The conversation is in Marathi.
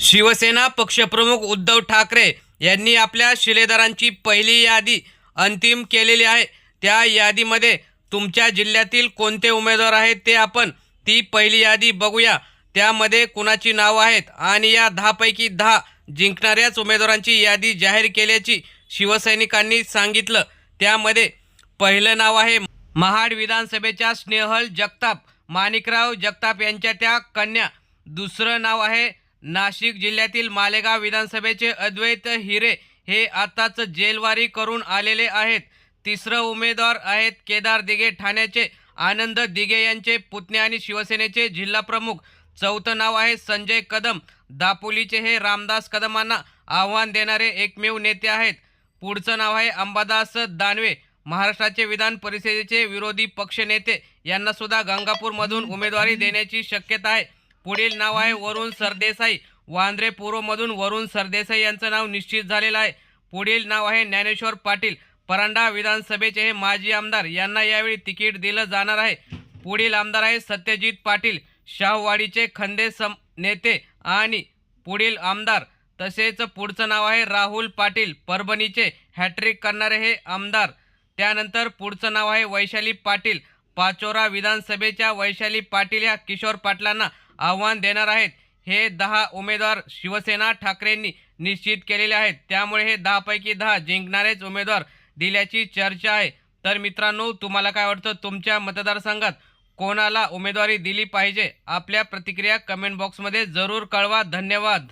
शिवसेना पक्षप्रमुख उद्धव ठाकरे यांनी आपल्या शिलेदारांची पहिली यादी अंतिम केलेली आहे. त्या यादीमध्ये तुमच्या जिल्ह्यातील कोणते उमेदवार आहेत ते आपण ती पहिली यादी बघूया. त्यामध्ये कुणाची नावं आहेत? आणि या दहापैकी दहा जिंकणाऱ्याच उमेदवारांची यादी जाहीर केल्याची शिवसैनिकांनी सांगितलं. त्यामध्ये पहिलं नाव आहे महाड विधानसभेच्या स्नेहल जगताप माणिकराव जगताप यांच्या त्या कन्या. दुसरं नाव आहे नाशिक जिल्ह्यातील मालेगाव विधानसभेचे अद्वैत हिरे हे आताच जेलवारी करून आलेले आहेत. तिसरं उमेदवार आहेत केदार दिघे ठाण्याचे आनंद दिघे यांचे पुतणे आणि शिवसेनेचे जिल्हा प्रमुख. चौथं नाव आहे संजय कदम. दापोलीचे हे रामदास कदमांना आव्हान देणारे एकमेव नेते आहेत. पुढचं नाव आहे अंबादास दानवे. महाराष्ट्राचे विधान परिषदेचे विरोधी पक्षनेते यांनासुद्धा गंगापूरमधून उमेदवारी देण्याची शक्यता आहे. पुढील नाव आहे वरुण सरदेसाई. वांद्रे पूर्वमधून वरुण सरदेसाई यांचं नाव निश्चित झालेलं आहे. पुढील नाव आहे ज्ञानेश्वर पाटील. परांडा विधानसभेचे हे माजी आमदार यांना यावेळी तिकीट दिलं जाणार आहे. पुढील आमदार आहे सत्यजित पाटील. शाहवाडीचे खंदे सम नेते आणि पुढील आमदार. तसेच पुढचं नाव आहे राहुल पाटील. परभणीचे हॅट्रिक करणारे हे आमदार. त्यानंतर पुढचं नाव आहे वैशाली पाटील. पाचोरा विधानसभेच्या वैशाली पाटील या किशोर पाटलांना आव्हान देणार आहेत. हे दहा उमेदवार शिवसेना ठाकरेंनी निश्चित केलेले आहेत. त्यामुळे हे दहापैकी दहा जिंकणारेच उमेदवार दिल्याची चर्चा आहे. तर मित्रांनो तुम्हाला काय वाटतं? तुमच्या मतदारसंघात कोणाला उमेदवारी दिली पाहिजे? आपल्या प्रतिक्रिया कमेंट बॉक्समध्ये जरूर कळवा. धन्यवाद.